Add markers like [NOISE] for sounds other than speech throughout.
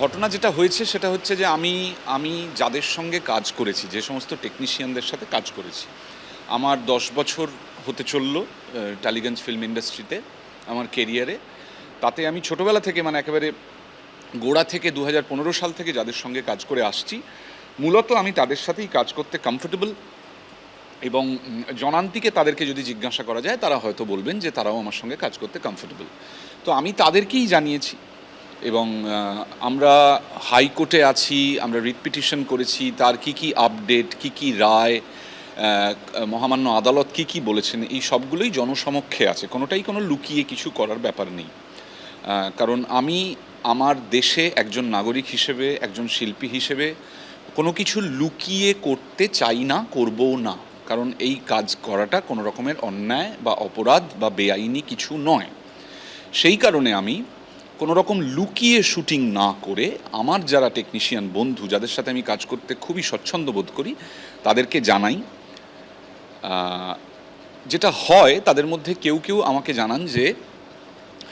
ঘটনা যেটা হয়েছে সেটা হচ্ছে যে আমি আমি যাদের সঙ্গে কাজ করেছি, যে সমস্ত টেকনিশিয়ানদের সাথে কাজ করেছি, আমার দশ বছর হতে চলল টালিগঞ্জ ফিল্ম ইন্ডাস্ট্রিতে আমার কেরিয়ারে তাতে আমি ছোটোবেলা থেকে মানে একেবারে গোড়া থেকে দু হাজার পনেরো সাল থেকে যাদের সঙ্গে কাজ করে আসছি, মূলত আমি তাদের সাথেই কাজ করতে কমফোর্টেবল এবং জনান্তিকে তাদেরকে যদি জিজ্ঞাসা করা যায়, তারা হয়তো বলবেন যে তারাও আমার সঙ্গে কাজ করতে কমফোর্টেবল তো আমি তাদেরকেই জানিয়েছি এবং আমরা হাইকোর্টে আছি, আমরা রিট পিটিশন করেছি, তার কি কি আপডেট, কি কি রায় মহামান্য আদালত কি কি বলেছেন, এই সবগুলোই জনসমক্ষে আছে, কোনোটাই কোনো লুকিয়ে কিছু করার ব্যাপার নেই। কারণ আমি আমার দেশে একজন নাগরিক হিসেবে, একজন শিল্পী হিসেবে কোনো কিছু লুকিয়ে করতে চাই না, করবও না। কারণ এই কাজ করাটা কোনো রকমের অন্যায় বা অপরাধ বা বেআইনি কিছু নয়। সেই কারণে আমি কোনো রকম লুকিয়ে শুটিং না করে আমার যারা টেকনিশিয়ান বন্ধু, যাদের সাথে আমি কাজ করতে খুবই স্বচ্ছন্দ বোধ করি, তাদেরকে জানাই যেটা হয়, তাদের মধ্যে কেউ কেউ আমাকে জানান যে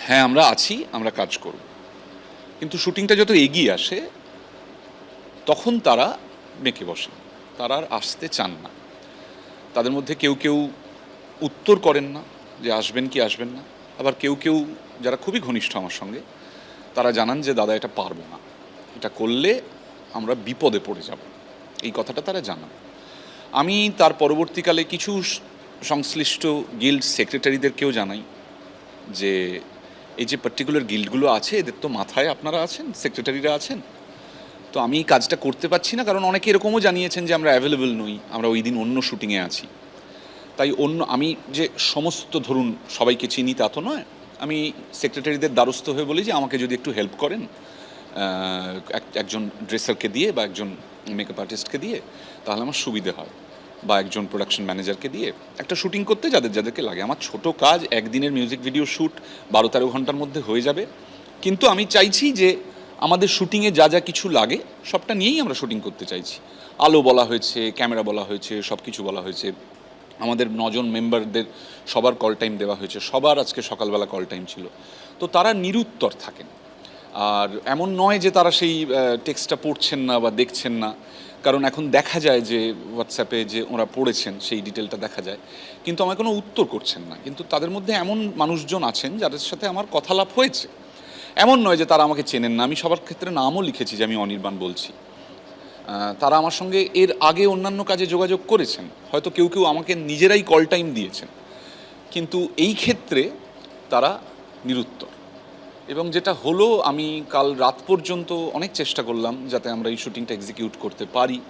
হ্যাঁ আমরা আছি, আমরা কাজ করব। কিন্তু শুটিংটা যত এগিয়ে আসে, তখন তারা মেকে বসে। তারা আর আসতে চান না। তাদের মধ্যে কেউ কেউ উত্তর করেন না যে, আসবেন কি, আসবেন না। আবার কেউ কেউ, যারা খুবই ঘনিষ্ঠ আমার সঙ্গে তারা জানান যে, দাদা, এটা পারব না। এটা করলে আমরা বিপদে পড়ে যাব। এই কথাটা তারা জানান। আমি তার পরবর্তীকালে কিছু সংশ্লিষ্ট গিল্ড সেক্রেটারিদেরকেও জানাই যে, এই যে পার্টিকুলার গিল্ডগুলো আছে, এদের তো মাথায় আপনারা আছেন, সেক্রেটারিরা আছেন। তো আমি কাজটা করতে পারছি না, কারণ অনেকে এরকমও জানিয়েছেন যে, আমরা অ্যাভেলেবল নই, আমরা ওই দিন অন্য শুটিংয়ে আছি। তাই অন্য, আমি যে সমস্ত, ধরুন, সবাইকে চিনি তা তো নয় আমি সেক্রেটারিদের দ্বারস্থ হয়ে বলি যে আমাকে যদি একটু হেল্প করেন এক- একজন ড্রেসারকে দিয়ে বা একজন মেকআপ আর্টিস্টকে দিয়ে, তাহলে আমার সুবিধে হয়। বা একজন প্রোডাকশন ম্যানেজারকে দিয়ে একটা শুটিং করতে যাদের, যাদেরকে লাগে। আমার ছোট কাজ একদিনের মিউজিক ভিডিও শ্যুট বারো তেরো ঘণ্টার মধ্যে হয়ে যাবে। কিন্তু আমি চাইছি যে আমাদের শুটিংয়ে যা যা কিছু লাগে, সবটা নিয়েই আমরা শুটিং করতে চাইছি। আলো বলা হয়েছে ক্যামেরা বলা হয়েছে সব কিছু বলা হয়েছে। আমাদের নজন মেম্বারদের সবার কল টাইম দেওয়া হয়েছে। সবার আজকে সকালবেলা কল টাইম ছিল। তো তারা নিরুত্তর থাকেন। আর এমন নয় যে তারা সেই টেক্সটটা পড়ছেন না বা দেখছেন না। কারণ এখন দেখা যায় যে হোয়াটসঅ্যাপে যে ওরা পড়েছেন, সেই ডিটেলটা দেখা যায়। কিন্তু আমায় কোনো উত্তর করছেন না। কিন্তু তাদের মধ্যে এমন মানুষজন আছেন যাদের সাথে আমার কথালাপ হয়েছে। এমন নয় যে তারা আমাকে চেনেন না। আমি সবার ক্ষেত্রে নামও লিখেছি যে আমি অনির্বাণ বলছি। তারা আমার সঙ্গে এর আগে অন্যান্য কাজে যোগাযোগ করেছেন। হয়তো কেউ কেউ আমাকে নিজেরাই কল টাইম দিয়েছেন। কিন্তু এই ক্ষেত্রে তারা নিরুত্তর। এবং যেটা হলো, আমি কাল রাত পর্যন্ত অনেক চেষ্টা করলাম যাতে আমরা এই শুটিংটা এক্সিকিউট করতে পারি।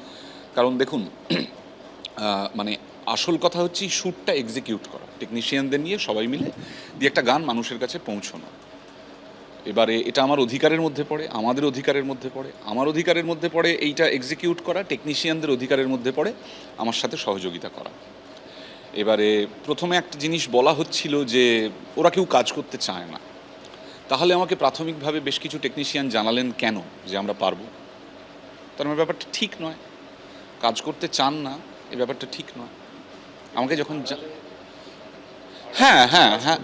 কারণ দেখুন [CLEARS THROAT] মানে আসল কথা হচ্ছে শ্যুটটা এক্সিকিউট করা। টেকনিশিয়ানদের নিয়ে সবাই মিলে দিয়ে একটা গান মানুষের কাছে পৌঁছানো। এবারে এটা আমার অধিকারের মধ্যে পড়ে আমাদের অধিকারের মধ্যে পড়ে আমার অধিকারের মধ্যে পড়ে এইটা এক্সিকিউট করা টেকনিশিয়ানদের অধিকারের মধ্যে পড়ে আমার সাথে সহযোগিতা করা। এবারে প্রথমে একটা জিনিস বলা হচ্ছিল যে ওরা কেউ কাজ করতে চায় না। তাহলে আমাকে প্রাথমিকভাবে বেশ কিছু টেকনিশিয়ান জানালেন কেন যে আমরা পারব? তার মানে ব্যাপারটা ঠিক নয়। কাজ করতে চান না এই ব্যাপারটা ঠিক নয়। আমাকে যখন হ্যাঁ হ্যাঁ হ্যাঁ।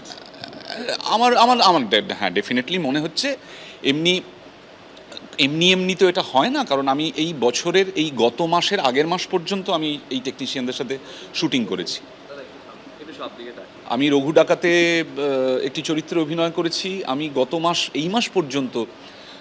আমার আমার আমার হ্যাঁ ডেফিনেটলি মনে হচ্ছে এমনি এমনি এমনি তো এটা হয় না, কারণ আমি এই বছরের, এই গত মাসের আগের মাস পর্যন্ত আমি এই টেকনিশিয়ানদের সাথে শুটিং করেছি। আমি রঘু ডাকাতে একটি চরিত্রে অভিনয় করেছি। আমি গত মাস, এই মাস পর্যন্ত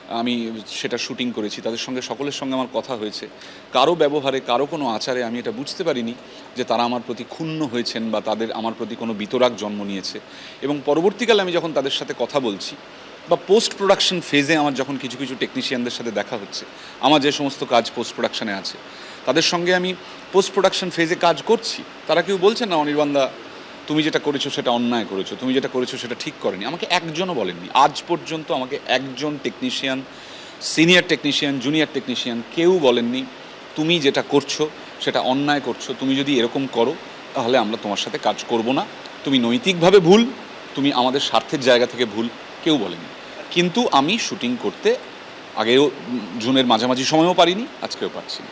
আমি সেটা শুটিং করেছি, তাদের সঙ্গে, সকলের সঙ্গে আমার কথা হয়েছে। কারও ব্যবহারে, কারও কোনো আচারে আমি এটা বুঝতে পারিনি যে তারা আমার প্রতি ক্ষুণ্ণ হয়েছেন বা তাদের, আমার প্রতি কোনো বিতরাগ জন্ম নিয়েছে। এবং পরবর্তীকালে আমি যখন তাদের সাথে কথা বলছি বা পোস্ট প্রোডাকশন ফেজে আমার যখন কিছু কিছু টেকনিশিয়ানদের সাথে দেখা হচ্ছে, আমার যে সমস্ত কাজ পোস্ট প্রোডাকশানে আছে, তাদের সঙ্গে আমি পোস্ট প্রোডাকশন ফেজে কাজ করছি। তারা কেউ বলছেন না অনির্বাণদা তুমি যেটা করেছ সেটা অন্যায় করেছ, তুমি যেটা করেছ সেটা ঠিক করেনি। আমাকে একজনও বলেননি। আজ পর্যন্ত আমাকে একজন technician senior technician junior technician কেউ বলেননি, তুমি যেটা করছ সেটা অন্যায় করছ, তুমি যদি এরকম করো, তাহলে আমরা তোমার সাথে কাজ করব না। তুমি নৈতিকভাবে ভুল, তুমি আমাদের স্বার্থের জায়গা থেকে ভুল, কেউ বলেনি কিন্তু আমি শুটিং করতে আগেও জুনের মাঝামাঝি সময়ও পারিনি, আজকেও পারছি না।